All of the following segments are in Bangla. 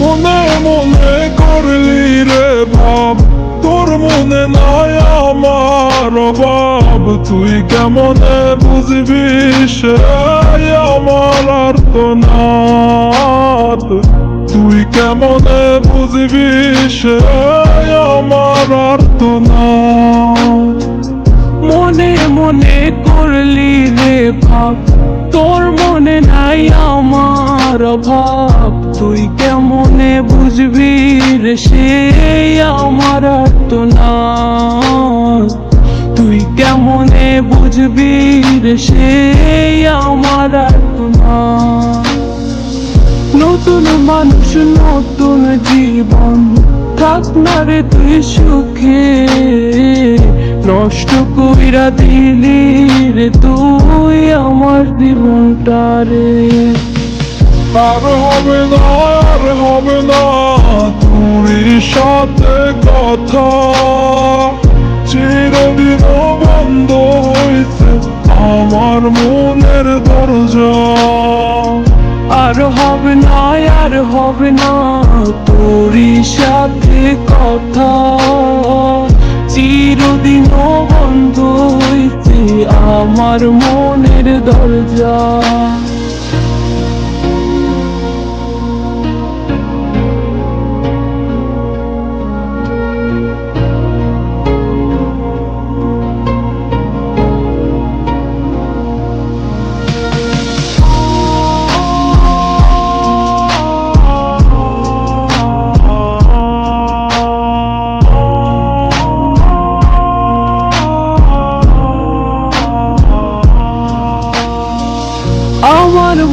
মনে মনে করলি রে ভাব, তোর মনে নাই আমার অভাব। তুই কেমনে বুঝবি সে আমার আর তো তুই কেমনে বুঝবি সে আমার আর তো নাত? মনে মনে করলি রে ভাব, তোর মনে নাই আমার ভাব তুই কেমনে বুঝবি রে সে আমার না তুই কেমনে বুঝবি রে সে আমার না নতুন মানুষ, নতুন জীবন, থাক না রে তুই সুখে। নষ্ট কইরা দিলি রে তুই আমার জীবনটা রে। হবে না হবে না। কথা। চিরদিন বন্ধ হইছে আমার মনের দরজা। আর হবে না, আর হবে না তোরই সাথে কথা। চিরদিন বন্ধ হইতে আমার মনের দরজা।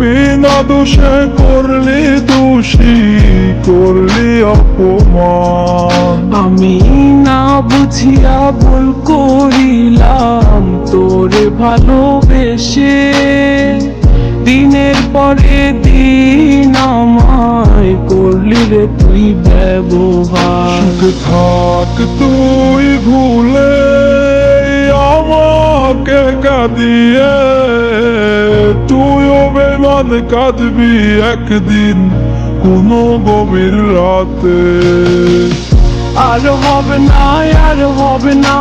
বিনা দোষে করলি দোষী করলি অপমান। আমি না বুঝিয়া ভুল করিলাম তোরে ভালোবেসে। দিনের পরে দিন আমায় করলি রে তুই ব্যবহার। থাক তুই ভুলে আমাকে কাঁদিয়ে তুইও বেমান কাঁদবি একদিন কোনো গভীর রাতে আর হবে না আর হবে না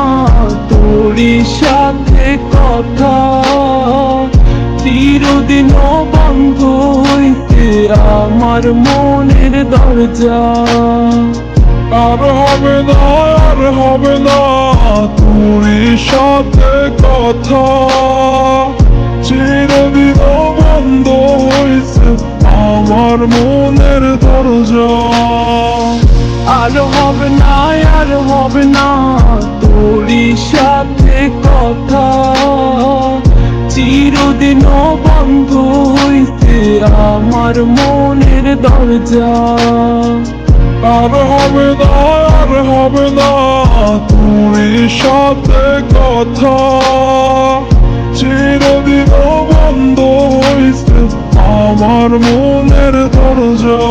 তোরই সাথে কথা চিরদিন বন্ধ হইতে আমার মনের দরজা আর হবে না আর হবে না তুই সাথে কথা চিরদিন চিরদিন বন্ধ হইতে আমার মনের দরজা। আর হবে না, আর হবে না তুই সাথে কথা। চিরদিন বন্ধ হইতে আমার মনের দরজা।